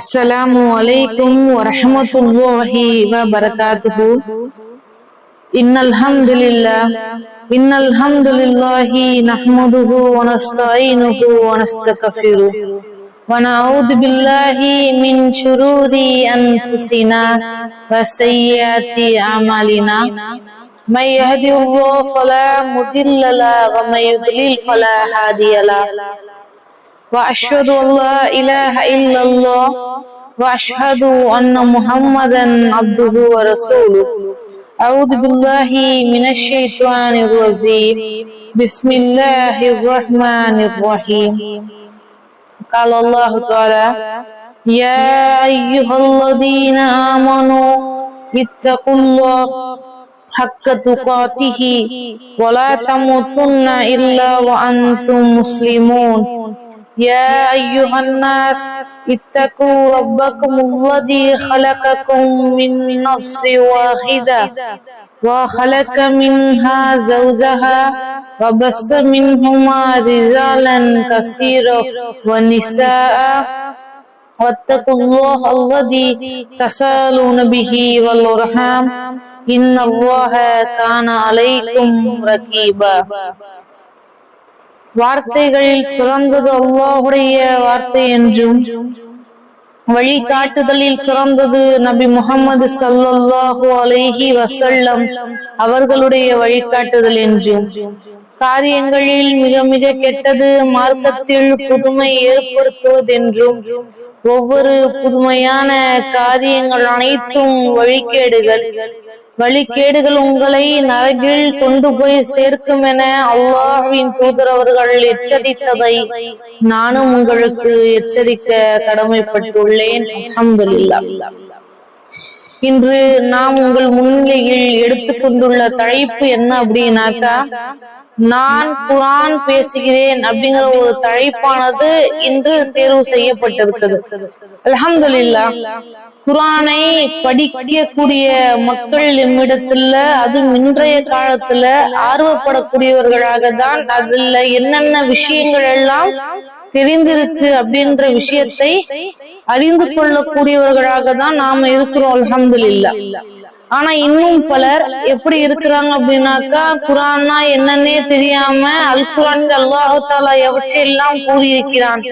السلام عليكم ورحمة الله وبركاته. إن الحمد لله إن الحمد لله نحمده ونستعينه ونستغفره. ونعوذ بالله من شرور أنفسنا وسيئات أعمالنا. من يهدي الله فلا مضل له ومن يضلل فلا هادي له. وأشهد أن لا إله إلا الله وأشهد أن محمدا عبده ورسوله أعوذ بالله من الشيطان الرجيم بسم الله الرحمن الرحيم قال الله تعالى يا أيها الذين آمنوا اتقوا الله حق تقاته ولا تموتن إلا وأنتم مسلمون يا أيها الناس اتقوا ربكم الذي خلقكم من نفس واحدة وخلق منها زوجها وبث منهما رجالا كثيرا ونساء. واتقوا الله الذي تسالون به والأرحام. إن الله كان عليكم رقيبا. வார்த்தைகளில் சிறந்தது அல்லாஹுடைய வார்த்தை என்றும் வழிகாட்டுதலில் சிறந்தது நபி முகமது சல்லாஹு அலைஹி வசல்லம் அவர்களுடைய வழிகாட்டுதல் என்றும். காரியங்களில் மிக மிக கெட்டது மார்க்கத்தில் புதுமை ஏற்படுத்துவதென்றும் ஒவ்வொரு புதுமையான காரியங்கள் அனைத்தும் வழிகேடுகள் வழிகேடுகள் உங்களை நரகில் கொண்டு போய் சேர்க்கும் என அல்லாஹ்வின் தூதர் அவர்கள் எச்சரித்ததை நானும் உங்களுக்கு எச்சரிக்க கடமைப்பட்டுள்ளேன். அல்ஹம்துலில்லாஹ். இன்று நாம் உங்கள் முன்னிலையில் எடுத்துக்கொண்டுள்ள தலைப்பு என்ன அப்படின்னாக்கா நான் குரான் பேசுகிறேன் அப்படிங்கிற ஒரு தலைப்பானது இன்று தேர்வு செய்யப்பட்டிருக்கிறது. அல்ஹம்துலில்லா குரானை படிக்கக்கூடிய மக்கள் நம்மிடத்துல அதுவும் இன்றைய காலத்துல ஆர்வப்படக்கூடியவர்களாக தான் அதுல என்னென்ன விஷயங்கள் எல்லாம் தெரிந்திருக்கு அப்படின்ற விஷயத்தை அறிந்து கொள்ளக்கூடியவர்களாக தான் நாம இருக்கிறோம் அல்ஹம்துலில்லா ஆனா இன்னும் பலர் எப்படி இருக்கிறாங்க அப்படின்னாக்கா குரான்னா என்னன்னே தெரியாம அல் குரான் அல்லாஹு தாலா எவற்றையெல்லாம் கூறியிருக்கிறான்?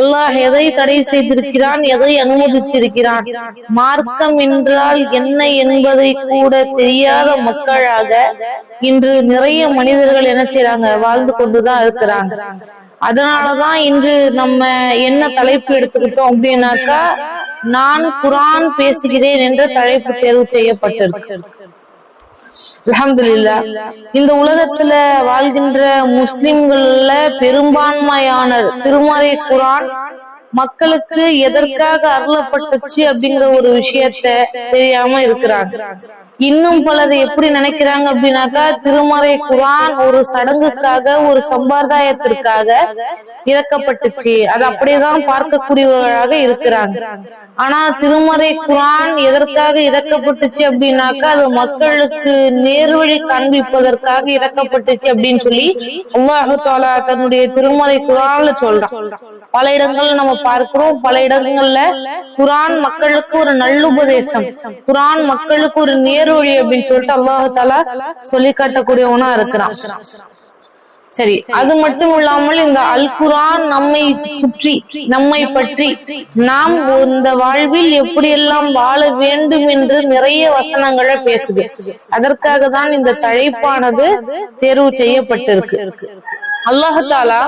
அல்லாஹ் எதை தடை செய்திருக்கிறான்? எதை அனுமதித்திருக்கிறான்? மார்க்கம் என்றால் என்ன என்பதை கூட தெரியாத மக்களாக இன்று நிறைய மனிதர்கள் என்ன செய்யறாங்க வாழ்ந்து கொண்டுதான் இருக்கிறாங்க. அதனாலதான் இன்று நம்ம என்ன தலைப்பு எடுத்துக்கிட்டோம் அப்படின்னாக்கா நான் குரான் பேசுகிறேன் என்ற தலைப்பு தேர்வு செய்யப்பட்டிருக்கு. அல்ஹம்துலில்லா. இந்த உலகத்துல வாழ்கின்ற முஸ்லிம்கள்ல பெரும்பான்மையானர் திருமறை குரான் மக்களுக்கு எதற்காக அருளப்பட்டுச்சு அப்படிங்கிற ஒரு விஷயத்த தெரியாம இருக்கிறாங்க. இன்னும் பலர் எப்படி நினைக்கிறாங்க அப்படின்னாக்கா திருமறை குரான் ஒரு சடங்குக்காக ஒரு சம்பிரதாயத்திற்காக இறக்கப்பட்டுச்சு. அது அப்படியேதான் பார்க்கக்கூடியவர்களாக இருக்கிறாங்க. ஆனா திருமறை குரான் எதற்காக இறக்கப்பட்டுச்சு அப்படின்னாக்கா அது மக்களுக்கு நேர்வழி காண்பிப்பதற்காக இறக்கப்பட்டுச்சு அப்படின்னு சொல்லி அல்லாஹு தாலா தன்னுடைய திருமறை குரான்ல சொல்றான். பல இடங்கள்ல நம்ம பார்க்கிறோம். பல இடங்கள்ல குரான் மக்களுக்கு ஒரு நல்லுபதேசம். குரான் மக்களுக்கு ஒரு நேர்வழி அப்படின்னு சொல்லிட்டு அல்லாஹால சொல்லி காட்டக்கூடியவனா இருக்கிறான். சரி அது மட்டும் இல்லாமல் இந்த அல் குரான் நம்மை சுற்றி நம்மை பற்றி நாம் இந்த வாழ்வில் எப்படியெல்லாம் வாழ வேண்டும் என்று நிறைய வசனங்களை பேசுது. அதற்காக தான் இந்த தலைப்பானது தேர்வு செய்யப்பட்டிருக்கு. அல்லாஹாலா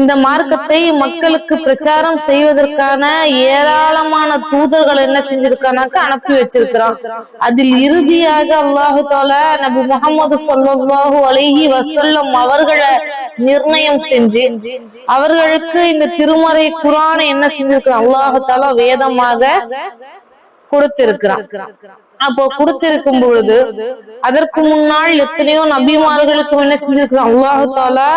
இந்த மார்க்கத்தை மக்களுக்கு பிரச்சாரம் செய்வதற்கான ஏராளமான தூதர்கள் என்ன செஞ்சிருக்கானாக்க அனுப்பி வச்சிருக்கிறான். அதில் இறுதியாக அல்லாஹு தாலா நபி முகமது சொல்லாஹு அலைஹி வசல்லம் அவர்களை நிர்ணயம் செஞ்சு அவர்களுக்கு இந்த திருமறை குரானை என்ன செஞ்சிருக்கிறான்? அல்லாஹு தாலா வேதமாக கொடுத்திருக்கிறான். அப்போ கொடுத்திருக்கும் பொழுது அதற்கு முன்னால் எத்தனையோ நபிமார்களுக்கு என்ன செஞ்சிருக்கிறான்? அல்லாஹு தாலா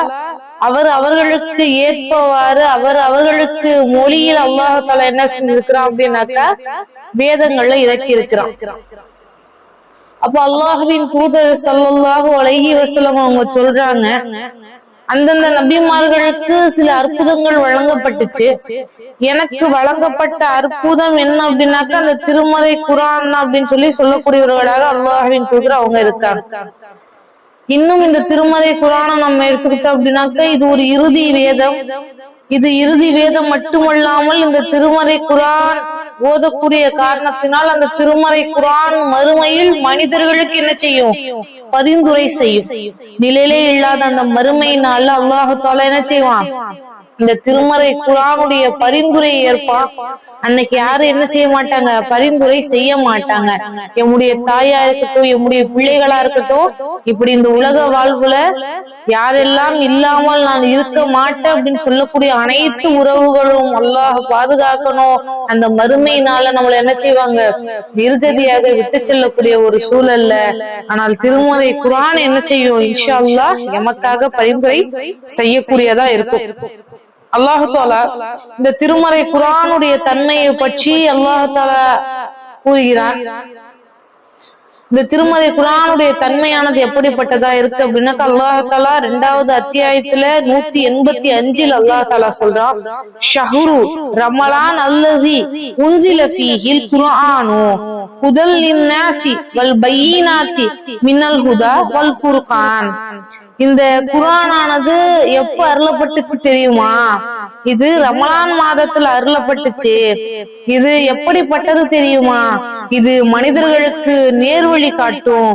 அவர் அவர்களுக்கு ஏற்பவாறு அவர் அவர்களுக்கு மொழியில் அல்லாஹால என்ன செஞ்சிருக்கிறான் அப்படின்னாக்கா வேதங்கள்ல இறக்கி இருக்கிறான் அப்போ அல்லாஹுவின் தூதர் ஸல்லல்லாஹு அலைஹி வசலம் அவங்க சொல்றாங்க அந்தந்த நபிமார்களுக்கு சில அற்புதங்கள் வழங்கப்பட்டுச்சு. எனக்கு வழங்கப்பட்ட அற்புதம் என்ன அப்படின்னாக்கா அந்த திருமறை குரான் அப்படின்னு சொல்லி சொல்லக்கூடியவர்களாக அல்லாஹுவின் தூதர் அவங்க இருக்காங்க. இன்னும் இந்த திருமறை குரானை நம்ம எடுத்துக்கிட்டோம் அப்படின்னாக்க இது ஒரு இறுதி வேதம். இது இறுதி வேதம் மட்டுமல்லாமல் இந்த திருமறை குரான் ஓதக்கூடிய காரணத்தினால் அந்த திருமறை குரான் மறுமையில் மனிதர்களுக்கு என்ன செய்யும்? பரிந்துரை செய்யும். நிலையிலே இல்லாத அந்த மறுமையினால அல்லாஹு என்ன செய்வான்? இந்த திருமறை குரானுடைய பரிந்துரை ஏற்பான். அன்னைக்கு யாரும் என்ன செய்ய மாட்டாங்க? பரிந்துரை செய்ய மாட்டாங்க. எம்முடைய தாயா இருக்கட்டும் எம்முடைய பிள்ளைகளா இருக்கட்டும் இப்படி இந்த உலக வாழ்வுல யாரெல்லாம் இல்லாமல் நான் இருக்க மாட்டேன் அப்படின்னு சொல்லக்கூடிய அனைத்து உறவுகளும் அல்லாஹ் பாதுகாக்கணும். அந்த மறுமையினால நம்மள என்ன செய்வாங்க? நிர்கதியாக விட்டு செல்லக்கூடிய ஒரு சூழல்ல ஆனால் திருமறை குரான் என்ன செய்யும்? இன்ஷா எமக்காக பரிந்துரை செய்யக்கூடியதா இருக்கும். அல்லாஹு தாலா இந்த திருமறை குரானுடைய தன்மையை பற்றி அல்லாஹு தாலா கூறுகிறான். இந்த திருமறை குரானுடைய தன்மையானது எப்படிப்பட்டதா இருக்கு அப்படின்னாக்கா அல்லாஹ் தாலா ரெண்டாவது அத்தியாயத்துல நூத்தி எண்பத்தி அஞ்சில் அல்லாஹ் தாலா சொல்றான். ஷஹுரு ரமலான் அல்லதி உன்சில ஃபீஹில் குர்ஆனு. ஹுதல் லின்னாசி வல் பையினாத்தி மின்னல் ஹுதா வல் ஃபுர்கான். இந்த குரானானது எப்ப அருளப்பட்டுச்சு தெரியுமா? இது ரமலான் மாதத்துல அருளப்பட்டுச்சு. இது எப்படிப்பட்டது தெரியுமா? இது மனிதர்களுக்கு நேர்வழி காட்டும்.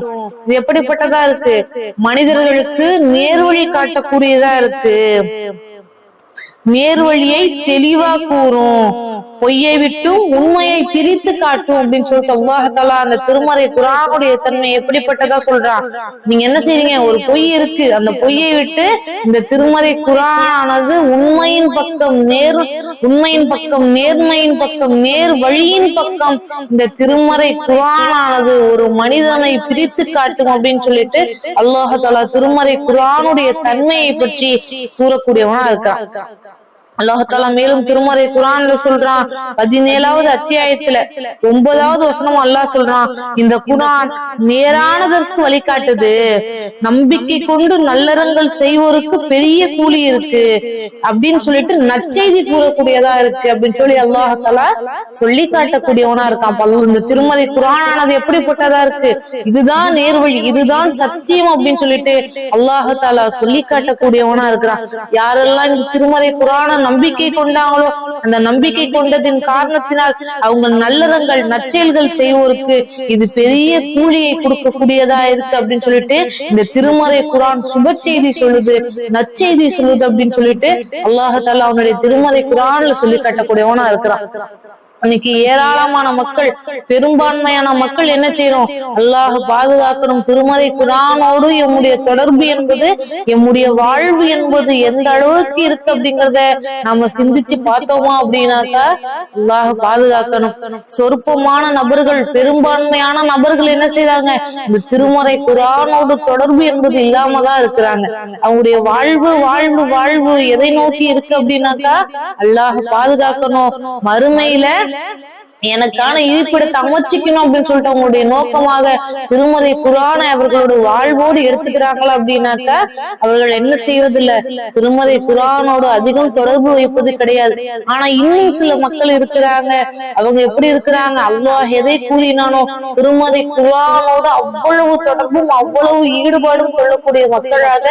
இது எப்படிப்பட்டதா இருக்கு? மனிதர்களுக்கு நேர்வழி காட்டக்கூடியதா இருக்கு. நேர்வழியை தெளிவா கூறும். பொய்யை விட்டும் உண்மையை பிரித்து காட்டும் அப்படின்னு சொல்லிட்டு அல்லாஹாலா அந்த திருமறை குரானுடைய தன்மை எப்படிப்பட்டதா சொல்றான் நீங்க என்ன செய்றீங்க? ஒரு பொய் இருக்கு. அந்த பொய்யை விட்டு இந்த திருமறை குரானானது உண்மையின் பக்கம் நேர் உண்மையின் பக்கம் நேர்மையின் பக்கம் நேர் வழியின் பக்கம் இந்த திருமறை குரானானது ஒரு மனிதனை பிரித்து காட்டும் அப்படின்னு சொல்லிட்டு அல்லாஹாலா திருமறை குரானுடைய தன்மையை பற்றி கூறக்கூடியவனா இருக்கான் அல்லாஹாலா மேலும் திருமறை குரான்ல சொல்றான் பதினேழாவது அத்தியாயத்துல ஒன்பதாவது வசனம் அல்லாஹ் சொல்றான். இந்த குரான் நேரானதற்கு வழிகாட்டுது. நம்பிக்கை கொண்டு நல்லறங்கள் செய்வோருக்கு பெரிய கூலி இருக்கு. அப்படின்னு சொல்லிட்டு நற்செய்தி கூறக்கூடியதா இருக்கு அப்படின்னு சொல்லி அல்லாஹாலா சொல்லி காட்டக்கூடியவனா இருக்கான் பல்ல இந்த திருமறை குரானானது எப்படிப்பட்டதா இருக்கு? இதுதான் நேர்வழி இதுதான் சத்தியம் அப்படின்னு சொல்லிட்டு அல்லாஹாலா சொல்லி காட்டக்கூடியவனா இருக்கிறான். யாரெல்லாம் இந்த திருமறை குரான நம்பிக்கை கொண்டாங்களோ அந்த நம்பிக்கை கொண்டதின் காரணத்தினால் அவங்க நல்லறங்கள் நற்செயல்கள் செய்வோருக்கு இது பெரிய கூலியை கொடுக்கக்கூடியதா இருக்கு அப்படின்னு சொல்லிட்டு இந்த திருமறை குரான் சுப செய்தி சொல்லுது நற்செய்தி சொல்லுது அப்படின்னு சொல்லிட்டு அல்லாஹால அவனுடைய திருமறை குரான்ல சொல்லி கட்டக்கூடியவனா இருக்கிறான். இன்னைக்கு ஏராளமான மக்கள் பெரும்பான்மையான மக்கள் என்ன செய்யறோம் அல்லாஹ் பாதுகாக்கணும். திருமறை குரானோடு எம்முடைய தொடர்பு என்பது எம்முடைய வாழ்வு என்பது எந்த அளவுக்கு இருக்கு அப்படிங்கறத நாம சிந்திச்சு பார்த்தோமா அப்படின்னாக்கா அல்லாஹ் பாதுகாக்கணும். சொற்பமான நபர்கள் பெரும்பான்மையான நபர்கள் என்ன செய்யறாங்க இந்த திருமறை குரானோடு தொடர்பு என்பது இல்லாம தான் இருக்கிறாங்க. அவங்களுடைய வாழ்வு வாழ்வு வாழ்வு எதை நோக்கி இருக்கு அப்படின்னாக்கா அல்லாஹ் பாதுகாக்கணும். மறுமையில ਲੈ। எனக்கான இருப்பிடத்தை அமைச்சிக்கணும் அப்படின்னு சொல்லிட்டு அவங்களுடைய நோக்கமாக திருமறை குரானை அவர்களோட வாழ்வோடு எடுத்துக்கிறாங்களா அப்படின்னாக்கா அவர்கள் என்ன செய்வதில்ல. திருமறை குரானோடு அதிகம் தொடர்பு வைப்பது கிடையாது. ஆனா இன்னும் சில மக்கள் இருக்கிறாங்க. அவங்க எப்படி இருக்கிறாங்க? அல்லாஹ் எதை கூறினானோ திருமறை குரானோடு அவ்வளவு தொடர்பும் அவ்வளவு ஈடுபாடும் கொள்ளக்கூடிய மக்களாக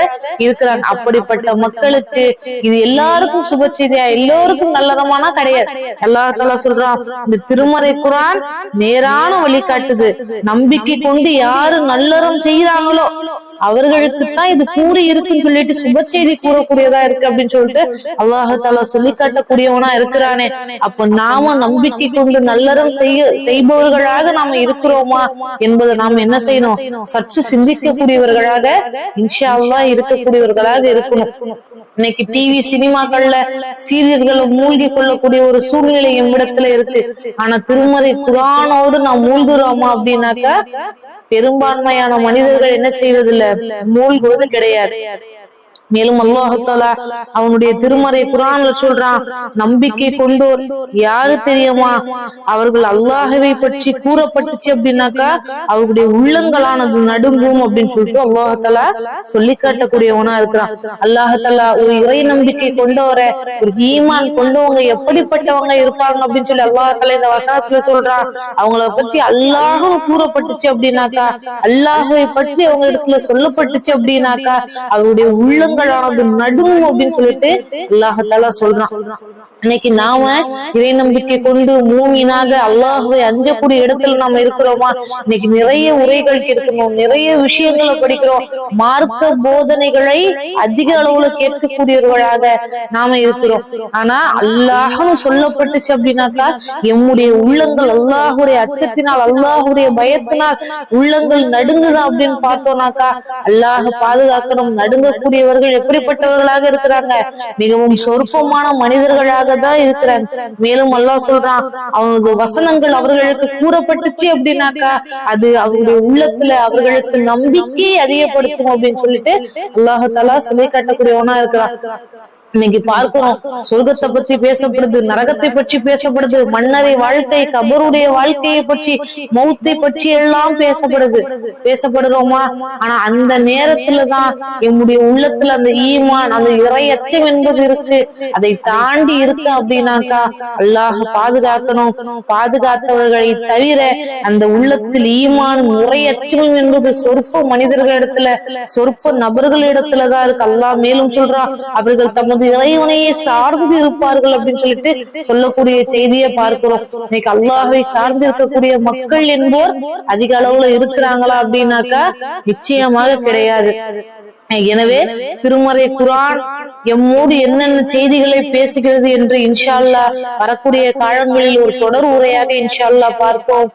இருக்கிறாங்க. அப்படிப்பட்ட மக்களுக்கு இது எல்லாருக்கும் சுப செய்தியா? எல்லோருக்கும் நல்லதமானா கிடையாது. எல்லாத்தால சொல்றான் இந்த திருமறை குரான் நேரான வழி காட்டுது நம்பிக்கை கொண்டு யாரு நல்லறம் செய்யறாங்களோ அவர்களுக்கு தான் இது கூறி இருக்குன்னு சொல்லிட்டு சுப செய்தி கூறக்கூடியதா இருக்கு அப்படின்னு சொல்லிட்டு அல்லாஹால சொல்லி காட்டக்கூடியவனா இருக்கிறானே. அப்ப நாம நம்பிக்கை கொண்டு நல்லறம் செய்ய செய்பவர்களாக நாம இருக்கிறோமா என்பதை நாம என்ன செய்யணும்? சற்று சிந்திக்கக்கூடியவர்களாக இன்ஷா அல்லாஹ் இருக்கக்கூடியவர்களாக இருக்கணும். இன்னைக்கு டிவி சினிமாக்கள்ல சீரியல்களை மூழ்கி கொள்ளக்கூடிய ஒரு சூழ்நிலை எம்மிடத்துல இருக்கு? ஆனா திருமறை குரானோடு நாம் மூழ்குறோமா அப்படின்னாக்கா பெரும்பான்மையான மனிதர்கள் என்ன செய்வதில்ல? மூழ்குவது கிடையாது. மேலும் அல்லாஹாலா அவனுடைய திருமறை குரான்ல சொல்றான் நம்பிக்கை கொண்டோர் யாரு தெரியுமா? அவர்கள் அல்லாஹவை பற்றி கூறப்பட்டுச்சு அப்படின்னாக்கா அவர்களுடைய உள்ளங்களானது நடுங்கும் அப்படின்னு சொல்லிட்டு அல்லாஹாலா சொல்லி காட்டக்கூடியவனா இருக்கிறான். அல்லாஹாலா ஒரு இறை நம்பிக்கை கொண்டவர ஒரு ஈமான் கொண்டவங்க எப்படிப்பட்டவங்க இருப்பாங்க அப்படின்னு சொல்லி அல்லாஹால இந்த வசனத்துல சொல்றான். அவங்கள பத்தி அல்லாஹும் கூறப்பட்டுச்சு அப்படின்னாக்கா அல்லாஹை பற்றி அவங்க இடத்துல சொல்லப்பட்டுச்சு அப்படின்னாக்கா அவருடைய உள்ளங்களானது நடுவும் அப்படின்னு சொல்லிட்டு அல்லாஹாலா சொல்றான். இன்னைக்கு நாம இறை நம்பிக்கை கொண்டு மூமினாக அல்லாஹுவை அஞ்சக்கூடிய இடத்துல நாம இருக்கிறோமா? இன்னைக்கு நிறைய உரைகள் கேட்கிறோம் நிறைய விஷயங்களை படிக்கிறோம். மார்க்க போதனைகளை அதிக அளவுல கேட்கக்கூடியவர்களாக நாம இருக்கிறோம். ஆனா அல்லாஹ்னு சொல்லப்பட்டுச்சு அப்படின்னாக்கா எம்முடைய உள்ளங்கள் அல்லாஹுடைய அச்சத்தினால் அல்லாஹுடைய பயத்தினால் உள்ளங்கள் நடுங்குதா அப்படின்னு பார்த்தோம்னாக்கா அல்லாஹ் பாதுகாக்கணும். நடுங்கக்கூடியவர்கள் எப்படிப்பட்டவர்களாக இருக்கிறாங்க? மிகவும் சொற்பமான மனிதர்களாக தான் இருக்கிறாங்க. மேலும் அல்லாஹ் சொல்றான் அவனது வசனங்கள் அவர்களுக்கு கூறப்பட்டுச்சு அப்படின்னாக்கா அது அவருடைய உள்ளத்துல அவர்களுக்கு நம்பிக்கை அதிகப்படுத்தும் அப்படின்னு சொல்லிட்டு அல்லாஹாலா சொல்லி காட்டக்கூடியவனா இருக்கிறான். இன்னைக்கு பார்க்கிறோம் சொர்க்கத்தை பத்தி பேசப்படுது நரகத்தை பற்றி பேசப்படுது மன்னரை வாழ்க்கை கபருடைய வாழ்க்கையை பற்றி மௌத்தை பற்றி எல்லாம் பேசப்படுது. பேசப்படுறோமா? ஆனா அந்த நேரத்துலதான் எம்முடைய உள்ளத்துல அந்த ஈமான் அந்த இறையச்சம் என்பது இருக்கு. அதை தாண்டி இருக்கு அப்படின்னாக்கா அல்லாஹ் பாதுகாக்கணும். பாதுகாத்தவர்களை தவிர அந்த உள்ளத்தில் ஈமான் முறையச்சம் என்பது சொற்ப மனிதர்களிடத்துல சொற்ப நபர்களிடத்துலதான் இருக்கு. அல்லாஹ் மேலும் சொல்றான் அவர்கள் தமது இறைவனையே சார்ந்து இருப்பார்கள் அப்படின்னு சொல்லிட்டு சொல்லக்கூடிய செய்தியை பார்க்கிறோம். இன்னைக்கு அல்லாஹை சார்ந்து இருக்கக்கூடிய மக்கள் என்போர் அதிக அளவுல இருக்கிறாங்களா அப்படின்னாக்கா நிச்சயமாக கிடையாது. எனவே திருமறை குரான் எம்மோடு என்னென்ன செய்திகளை பேசுகிறது என்று இன்ஷால்லா வரக்கூடிய காலங்களில் ஒரு தொடர் உரையாக இன்ஷால்லா பார்ப்போம்.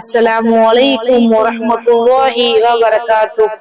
அஸ்ஸலாமு அலைக்கும் வரஹ்மத்துல்லாஹி வபரகாத்துஹு.